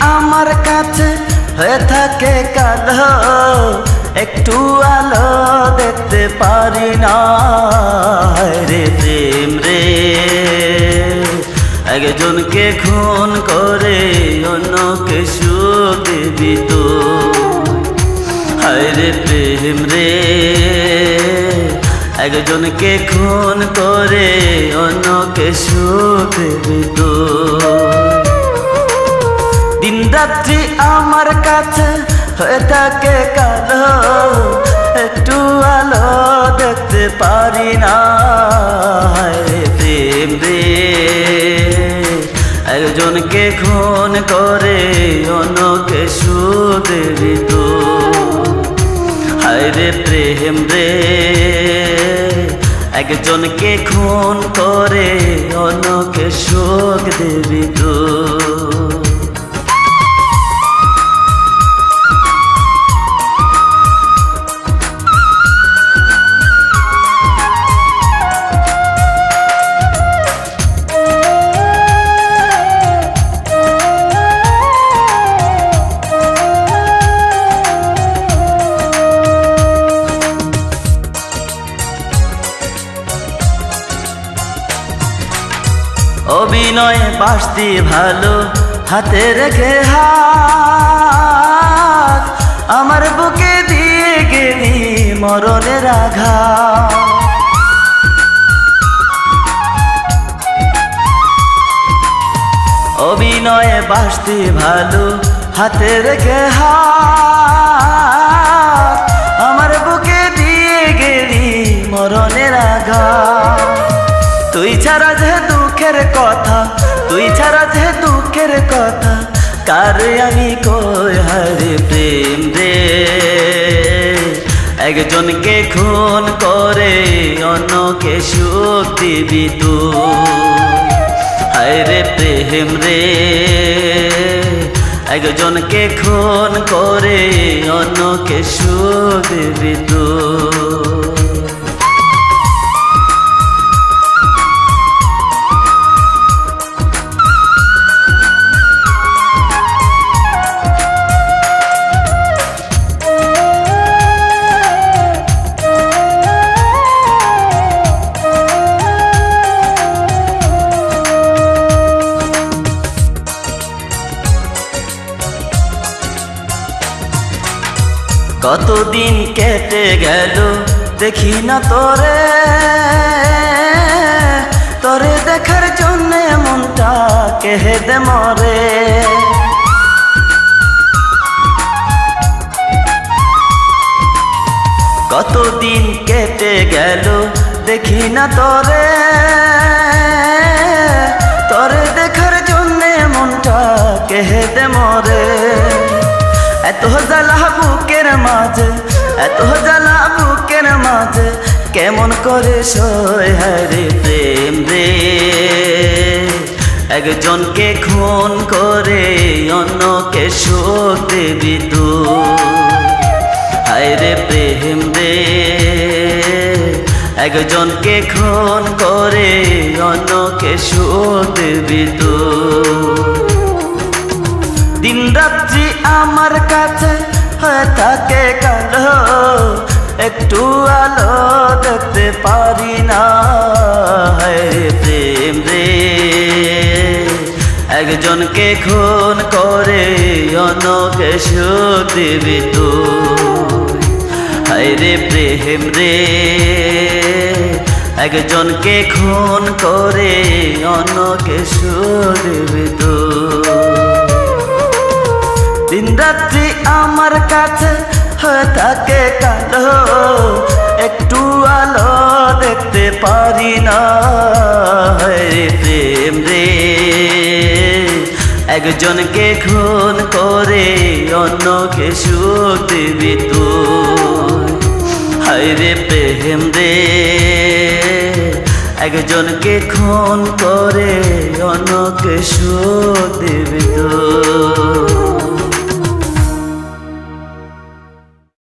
আমার কাছে হয়ে থাকে কালো একটু আলো দেখতে পারি না। রে প্রেম রে। একজনকে খুন করে অন্যকে সুখ দিবি তো রে প্রেম রে। একজনকে খুন করে অন্যকে সুখ দিবি তো দিন রাত্রি আমার কাছে হয়ে থাকে কালো, একটু আলো দেখতে পারি না। প্রেম রে। একজনকে খুন করে অন্যকে সুদেবি তো হায় রে প্রেম রে। একজনকে খুন করে অন্যকে শোক দেবি তো অভিনয়ে বাসতি ভালো হাতে রেখে হাত, আমার বুকে দিয়ে গেলি মরণের আঘাত। অভিনয়ে বাসতি ভালো হাতে রেখে হাত, আমার কথা, তুই ছাড়া যে দুঃখের কথা, কার আমি কই হারে প্রেম রে? একজনকে খুন করে অন্যকে সুখ দিবি তুই। হায় রে প্রেম রে। একজনকে খুন করে অন্যকে সুখ দিবি তুই। কতদিন কেটে গেল, দেখি না তোরে। তোরে দেখার জন্য মনটা কেহে দে মরে। কতদিন কেটে গেল, দেখি না তোরে। মাঝে, এত জ্বালা বুকের মাঝে, কেমন করে সয় হরে প্রেম রে? একজনকে খুন করে অন্যকে শোক দেবি তুই। হায় রে প্রেম রে। একজনকে খুন করে অন্যকে দেবি তুই। দিন রাত্রি আমার কাছে থাকে কালো একটু আলো দেখতে পারি না। প্রেম রে। একজনকে খুন করে অন্যকে সুখ দিবি তুই। রে প্রেম রে। একজনকে খুন করে অন্যকে সুখ দিবি রাত্রি আমার কাছে হয়ে থাকে কালো। একটু আলো দেখতে পারি না। প্রেম রে। একজনকে খুন করে অন্যকে সুখ দিবি তুই। হায় রে প্রেম রে। একজনকে খুন করে অন্যকে সুখ দিবি তুই।